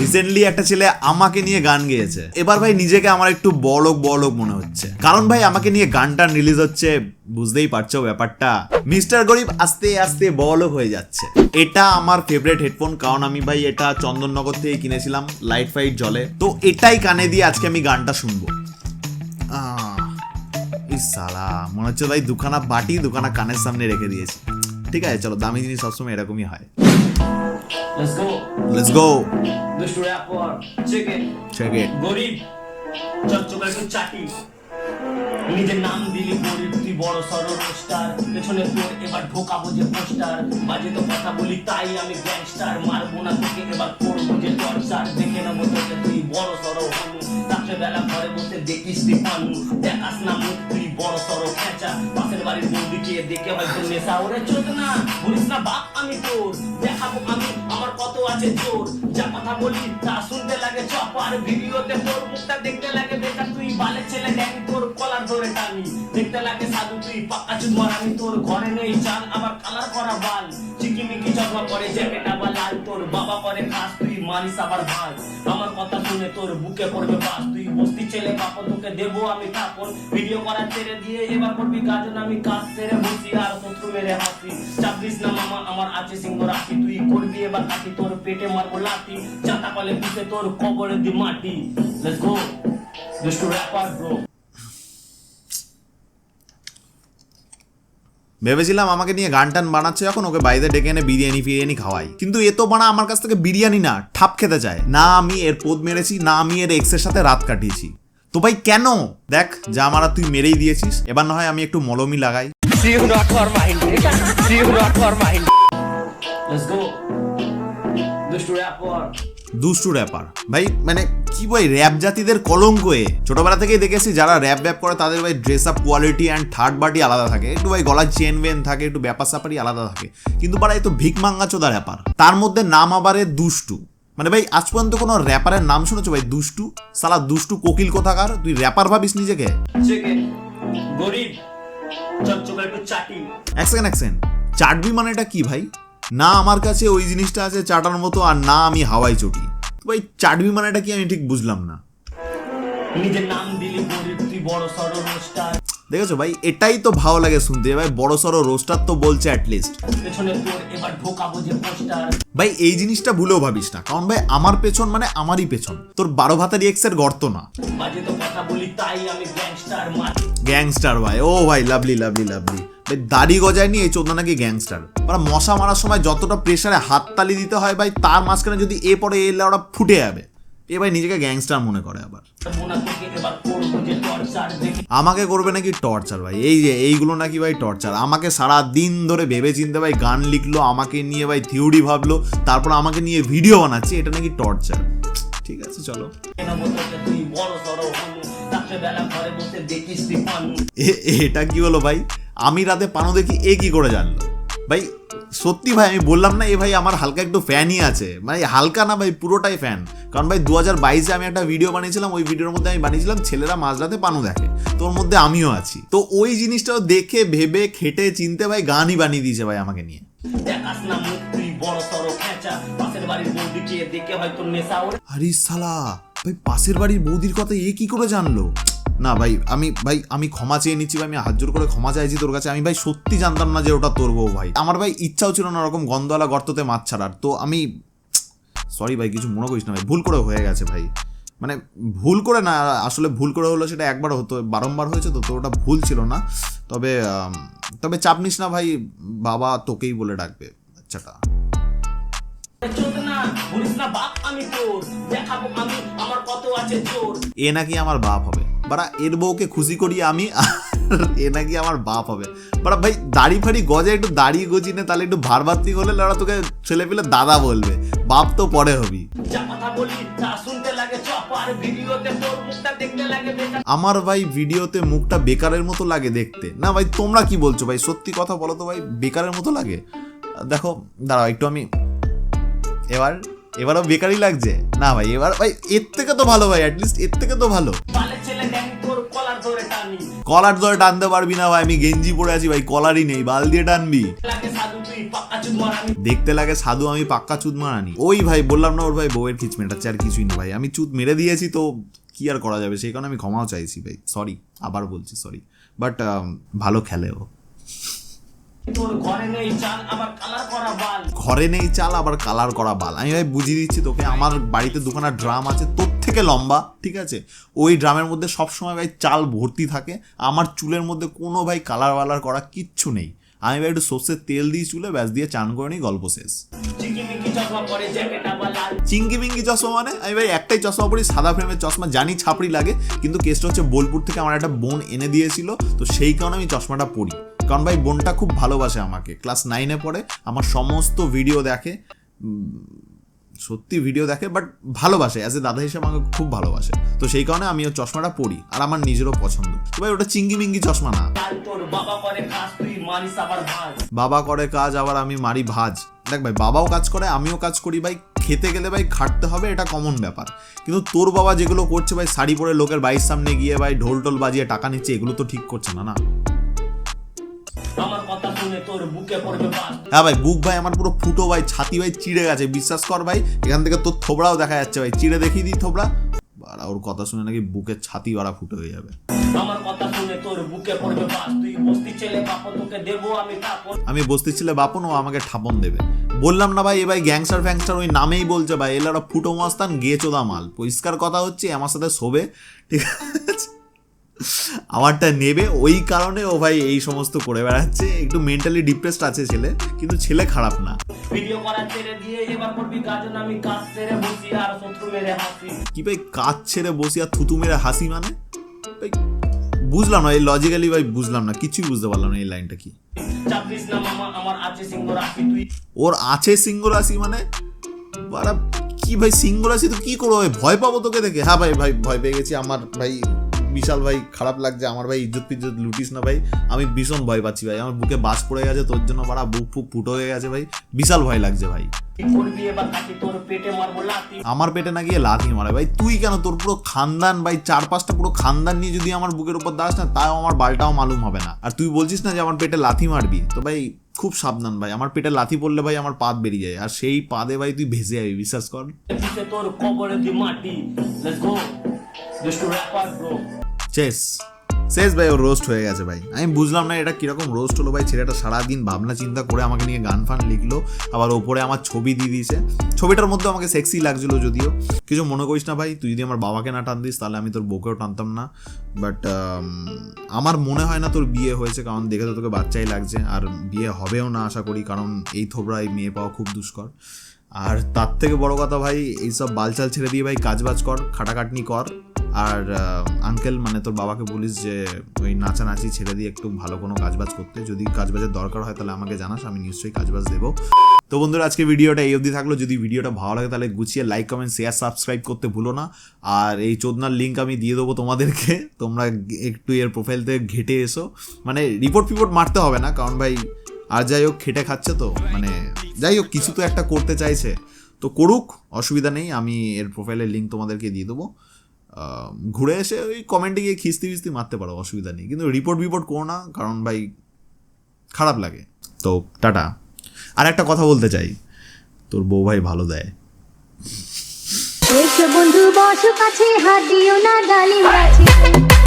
Recently একটা ছেলে আমাকে নিয়ে গান গেয়েছে। এবার ভাই নিজেকে আমার একটু বড়লোক বড়লোক মনে হচ্ছে। কারণ ভাই আমাকে নিয়ে গানটা রিলিজ হচ্ছে, বুঝতেই পারছ ব্যাপারটা। মিস্টার গরিব আস্তে আস্তে বড়লোক হয়ে যাচ্ছে। এটা আমার ফেভারিট হেডফোন কারণ আমি ভাই এটা চন্দননগর থেকে কিনেছিলাম লাইট ফাইট জলে। তো এটাই কানে দিয়ে আজকে আমি গানটা শুনব। সালা, মনে হচ্ছে ভাই দুখানা বাটি দুখানা কানের সামনে রেখে দিয়েছি। ঠিক আছে, চলো দামি জিনিস সবসময় এরকমই হয়। Let's go. লেটস গো দুষ্টু rapper check it check it গরিব চচ্চকা একটু চাটি নিজের নাম দিলি গরিব তুই বড় সড় রোস্টার পেছনে তোর এবার ঢোকাবো যে পোস্টার বাজে তো কথা বলি, তাই আমি গ্যাংস্টার মারবো না তোকে, এবার করব যে টর্চার দেখে নেব তোকে তুই বড় ঘরে বসে দেখিস তুই পানু দেখাস না মুখ, তুই বড় সড় খেঁচা। পাশের বাড়ির দেখে হয়তো নেশা। ওরে চোদ না না বাপ আমি তোর। দেখাবো আমি আমার কত আছে জোর। যা কথা বলি তা শুনতে লাগে চপার ভিডিওতে তোর মুখটা দেখতে লাগে বেকার বালে ছেলে গ্যাং তোর কলার ধরে টানি। দেখতে লাগে সাধু তুই পাক্কা চুমার আমি তোর। ঘরে নেই চাল, আবার কালার করা বাল। চিকিমিকি চশমা পরে জ্যাকেট আবার লাল, তোর বাবা করে খাস, তুই মারিস আবার ভাই আমার কথা শুনে তোর বুকে পড়বে বাস। তুই বস্তি ছেলে কাপড়, তোকে দেবো আমি কাপড়। ভিডিও করার ছেড়ে দিয়ে এবার করবি গাজন আমি কাজ সেরে বসি আর শত্রু মেরে হাসি। চাপিস না মামা, আমার আছে সিংহ রাখি তুই করবি এবার কাটি তোর পেটে মারবো লাঠি চাতা কলে পুষে তোর কবরে দি মাটি। লেটস গো দুষ্টু র্যাপার ব্রো ভেবেছিলাম আমাকে নিয়ে গান টান বানাচ্ছে যখন ওকে বাইরে ডেকে এনে বিরিয়ানি ফিরিয়ানি খাওয়াই। কিন্তু এ তো বানা আমার কাছ থেকে বিরিয়ানি না ঠাপ খেতে চায়। না আমি এর পোদ মেরেছি না আমি এর এক্সের সাথে রাত কাটিয়েছি। তো ভাই কেন? দেখ যা মারা তুই মেরেই দিয়েছিস। এবার না হয় আমি একটু মলমি লাগাই। দুষ্টু র্যাপার ভাই মানে কি ভাই র্যাপ জাতিদের কলঙ্ক এ। ছোটবেলা থেকেই দেখেছি যারা র্যাপ ব্যাপ করে তাদের ভাই dress up quality and third party আলাদা থাকে। একটু ভাই গলার চেন ভেন থাকে একটু ব্যাপার স্যাপারই আলাদা থাকে। কিন্তু পারা এই তো ভিক মাঙ্গা চোদা র্যাপার তার মধ্যে নাম আবার দুষ্টু। মানে ভাই আজ পর্যন্ত কোনো র্যাপারের নাম শুনেছো ভাই? দুষ্টু? সালা দুষ্টু কোকিল কোথাকার? তুই র্যাপার ভাবিস নিজেকে? গরিব এক সেকেন্ড এক সেকেন্ড চাটবি মানে এটা কি ভাই? না আমার কাছে ওই জিনিসটা আছে চাটার মতো আর না আমি হাওয়াই চটি। ভাই চাটবি মানে এটা কি আমি ঠিক বুঝলাম না। দেখেছ ভাই এটাই তো ভালো লাগে শুনতে। ভাই বড় সড়ো রোস্টার তো বলছে অ্যাটলিস্ট ভাই এই জিনিসটা ভুলেও ভাবিস না। কারণ ভাই আমার পেছন মানে আমারই পেছন। তোর বারো ভাতারি এক্সের গর্ত না। গ্যাংস্টার ভাই ও ভাই লাভলি লাভলি লাভলি ভাই দাড়ি গজায়নি, এই চোদ্দ নাকি গ্যাংস্টার ওরা মশা মারার সময় যতটা প্রেশারে হাত তালি দিতে হয় ভাই, তার মাঝখানে যদি এ পরে এলে ওরা ফুটে যাবে। এ ভাই নিজেকে গ্যাংস্টার মনে করে আবার। আমাকে করবে নাকি টর্চার ভাই? এই যে, এইগুলো নাকি ভাই টর্চার আমাকে সারা দিন ধরে ভেবে চিনতে ভাই গান লিখলো, আমাকে নিয়ে ভাই থিওরি ভাবলো, তারপর আমাকে নিয়ে ভিডিও বানাচ্ছে, এটা নাকি টর্চার ঠিক আছে, চলো। এটা কি হলো ভাই? আমি রাতে পানো দেখি এ কি করে জানলো? ভাই, সত্যি ভাই, আমি বললাম না, এ ভাই আমার হালকা একটু ফ্যানই আছে। মানে হালকা না ভাই, পুরোটাই ফ্যান কারণ ভাই দু হাজার বাইশে আমি একটা ভিডিও বানিয়েছিলাম, ওই ভিডিওর মধ্যে আমি বানিয়েছিলাম, ছেলেরা মাঝরাতে পানু দেখে। তোর মধ্যে আমিও আছি। তো ওই জিনিসটাও দেখে, ভেবে, খেটে, চিনতে ভাই গানই বানিয়ে দিয়েছে ভাই আমাকে নিয়ে। আরে সালা ভাই, পাশের বাড়ির বৌদির কথা এ কি করে জানলো? না ভাই, আমি ভাই, আমি ক্ষমা চেয়ে নিচ্ছি ভাই, আমি হাত জোর করে ক্ষমা চাইছি তোর কাছে, আমি ভাই সত্যি জানতাম না যে ওটা তোর বউ ভাই। আমার ভাই ইচ্ছাও ছিল না ওরকম গন্ধওয়ালা গর্ততে মাছ ছাড়ার, তো আমি সরি ভাই, কিছু মনে করিস না ভাই, ভুল করে হয়ে গেছে ভাই। মানে ভুল করে না, আসলে ভুল করে হলো সেটা একবার হতো, বারংবার হয়েছে তো তো ওটা ভুল ছিল না। তবে তবে চাপ নিস না ভাই, বাবা তোকেই বলে ডাকবে না বলিস না বাপ আমি তোর। দেখাবো আমি আমার কত আছে জোর এ নাকি আমার বাপ হবে। বারা এর বউকে খুশি করি আমি এ নাকি আমার বাপ হবে। বারা ভাই দাড়ি ফাড়ি গজে একটু দাড়ি গজি নে তাহলে একটু ভারবাত্তি হলে ওরা তোকে ছেলে পেলে দাদা বলবে। বাপ তো পরে হবি। তোর আমার ভাই ভিডিওতে মুখটা বেকারের মতো লাগে দেখতে। না ভাই তোমরা কি বলছো ভাই? সত্যি কথা বলো তো ভাই বেকারের মতো লাগে? দেখো দাঁড়াও একটু আমি এবার এবারও বেকারই লাগছে। না ভাই, এবার ভাই, এর থেকে তো ভালো ভাই অ্যাটলিস্ট এর থেকে তো ভালো। কলার ধরে টানি টানতে পারবি না ভাই, আমি গেঞ্জি পরে আছি ভাই, কলারই নেই, বাল দিয়ে টানবি। দেখতে লাগে সাধু, আমি পাক্কা চুদ মারানি। ওই ভাই, বললাম না ওর ভাই বউয়ের খিচ মেটাচ্ছে আর কিছুই না ভাই। আমি চুদ মেরে দিয়েছি তো কি আর করা যাবে? সেই কারণে আমি ক্ষমাও চাইছি ভাই। সরি আবার বলছি সরি বাট ভালো খেলে ও। ঘরে নেই চাল আবার কালার করা বাল। আমি ভাই বুঝিয়ে দিচ্ছি তোকে আমার বাড়িতে দুখানা ড্রাম আছে তোর থেকে লম্বা ঠিক আছে? ওই ড্রামের মধ্যে সবসময় ভাই চাল ভর্তি থাকে আমার চুলের মধ্যে কোনো ভাই কালার ওয়ালার করা কিচ্ছু নেই। আমি ভাই একটু সর্ষের তেল দিয়ে চুলে ব্যাস দিয়ে চান করে নিই গল্প শেষ। চিঙ্গি মিঙ্গি চশমা মানে? আমি ভাই একটাই চশমা পরি সাদা ফ্রেমের চশমা জানি ছাপড়ি লাগে কিন্তু কেসটা হচ্ছে বোলপুর থেকে আমার একটা বোন এনে দিয়েছিল তো সেই কারণে আমি চশমাটা পরি। কারণ ভাই বোনটা খুব ভালোবাসে আমাকে। ক্লাস নাইনে পড়ে আমার সমস্ত ভিডিও দেখে সত্যি ভিডিও দেখে বাট ভালোবাসে অ্যাজ এ দাদা হিসেবে আমাকে খুব ভালোবাসে। তো সেই কারণে আমি ওর চশমাটা পরি আর আমার নিজেরও পছন্দ। তো ভাই ওটা চিঙ্গি মিঙ্গি চশমা না। বাবা করে কাজ আবার বাবা করে কাজ আবার আমি মারি ভাজ। দেখ ভাই বাবাও কাজ করে আমিও কাজ করি ভাই। খেতে গেলে ভাই খাটতে হবে এটা কমন ব্যাপার। কিন্তু তোর বাবা যেগুলো করছে ভাই শাড়ি পরে লোকের বাড়ির সামনে গিয়ে ভাই ঢোল টোল বাজিয়ে টাকা নিচ্ছে এগুলো তো ঠিক করছে না না। আমার কথা শুনে তোর বুকে পড়বে হ্যাঁ ভাই বুক ভাই আমার পুরো ফুটো ভাই ছাতি ভাই চিড়ে গেছে বিশ্বাস কর ভাই এখান থেকে তোর থোবড়াও দেখা যাচ্ছে ভাই চিড়ে দেখিয়ে দিই থোবড়া। বাড়া ওর কথা শুনে নাকি বুকের ছাতি বাড়া ফুটো হয়ে যাবে। আমার কথা শুনে তোর বুকে পড়বে তুই বস্তি ছেলে বাপ তোকে দেবো আমি টাকা আমি বসতে ছিলে বাপন ও আমাকে ঠাপন দেবে। বললাম না ভাই এ ভাই গ্যাংস্টার ফ্যাংস্টার ওই নামেই বলছে ভাই এলারা ফুটো মস্তান গে চোদা মাল। পরিষ্কার কথা হচ্ছে আমার সাথে শোবে ঠিক আছে? আমারটা নেবে ওই কারণে ও ভাই এই সমস্ত করে বেড়াচ্ছে। একটু মেন্টালি ডিপ্রেসড আছে ছেলে কিন্তু ছেলে খারাপ না। ভিডিও করা ছেড়ে দিয়ে এবার করবি আমি কাজ ছেড়ে বসি আর শত্রু মেরে হাসি। কি ভাই কাজ ছেড়ে বসি আর থুতু মেরে হাসি মানে? ভাই বুঝলাম না এই লজিক্যালি ভাই বুঝলাম না কিছুই বুঝতে পারলাম না এই লাইনটা কি। ওর আছে সিংহ রাশি মানে? কি ভাই সিংহ রাশি তো কি করব ভয় পাবো তোকে দেখে। হ্যাঁ ভাই ভাই ভয় পেয়ে গেছি আমার ভাই বিশাল ভাই, খারাপ লাগছে, আমার ভাই ইজ্জত ফিজ্জত লুটিস না ভাই। আমি ভীষণ ভয় পাচ্ছি ভাই, আমার বুকে বাস পড়ে গেছে, তোর জন্য বাড়া বুক ফুক ফুটো হয়ে গেছে ভাই, বিশাল ভয় লাগছে ভাই। আমার পেটে না গিয়ে লাথি মারে ভাই, তুই কেন তোর পুরো খানদান ভাই চার পাঁচটা পুরো খানদান নিয়ে যদি আমার বুকের উপর দাস না, তাও আমার বালটাও মালুম হবে না। আর তুই বলছিস না যে আমার পেটে লাথি মারবি? তো ভাই, খুব সাবধান ভাই, আমার পেটে লাথি পড়লে ভাই আমার পাত বেরিয়ে যায়, আর সেই পাদে ভাই তুই ভেসে যাবি, বিশ্বাস কর। তোর কবরে মাটি লেটস গো ব্রো শেষ ভাই, ও রোস্ট হয়ে গেছে ভাই। আমি বুঝলাম না এটা কীরকম রোস্ট হলো ভাই। ছেলেটা সারাদিন ভাবনা চিন্তা করে আমাকে নিয়ে গান ফান লিখলো, আবার ওপরে আমার ছবি দিয়ে দিয়েছে। ছবিটার মধ্যে আমাকে সেক্সি লাগছিল যদিও। কিছু মনে করিস না ভাই, তুই যদি আমার বাবাকে না টান দিস, তাহলে আমি তোর বউকেও টানতাম না। বাট আমার মনে হয় না তোর বিয়ে হয়েছে, কারণ দেখে তো তোকে বাচ্চাই লাগছে। আর বিয়ে হবেও না আশা করি, কারণ এই থোবরায় মেয়ে পাওয়া খুব দুষ্কর। আর তার থেকে বড় কথা ভাই, এইসব বালচাল ছেড়ে দিয়ে ভাই, কাজবাজ কর, খাটাখাটনি কর। আর আঙ্কেল মানে তোর বাবাকে বলিস যে, ওই নাচানাচি ছেড়ে দিয়ে একটু ভালো কোনো কাজবাজ করতে। যদি কাজবাজের দরকার হয় তাহলে আমাকে জানাস, আমি নিশ্চয়ই কাজবাজ দেবো। তো বন্ধুরা, আজকে ভিডিওটা এই অবধি থাকল। যদি ভিডিওটা ভালো লাগে তাহলে গুছিয়ে লাইক কমেন্ট শেয়ার সাবস্ক্রাইব করতে ভুলো না। আর এই চোদনার লিঙ্ক আমি দিয়ে দেবো তোমাদেরকে। তোমরা একটু এর প্রোফাইল থেকে ঘেটে এসো। মানে রিপোর্ট ফিপোর্ট মারতে হবে না, কারণ ভাই, আর যাই হোক, খেটে খাচ্ছে তো। মানে যাই হোক, কিছু তো একটা করতে চাইছে। তো করুক, অসুবিধা নেই, আমি এর প্রোফাইলের লিঙ্ক তোমাদেরকে দিয়ে দেবো। ঘুরে এসে ওই কমেন্টে গিয়ে খিস্তি ফিস্তি মারতে পারো, অসুবিধা নেই। কিন্তু রিপোর্ট বিপোর্ট করো না, কারণ ভাই খারাপ লাগে। তো টাটা। আর একটা কথা বলতে চাই। তোর বউ ভাই ভালো দেয়। বন্ধু, বসো কাছে, হাত দিও না ডালিম গাছে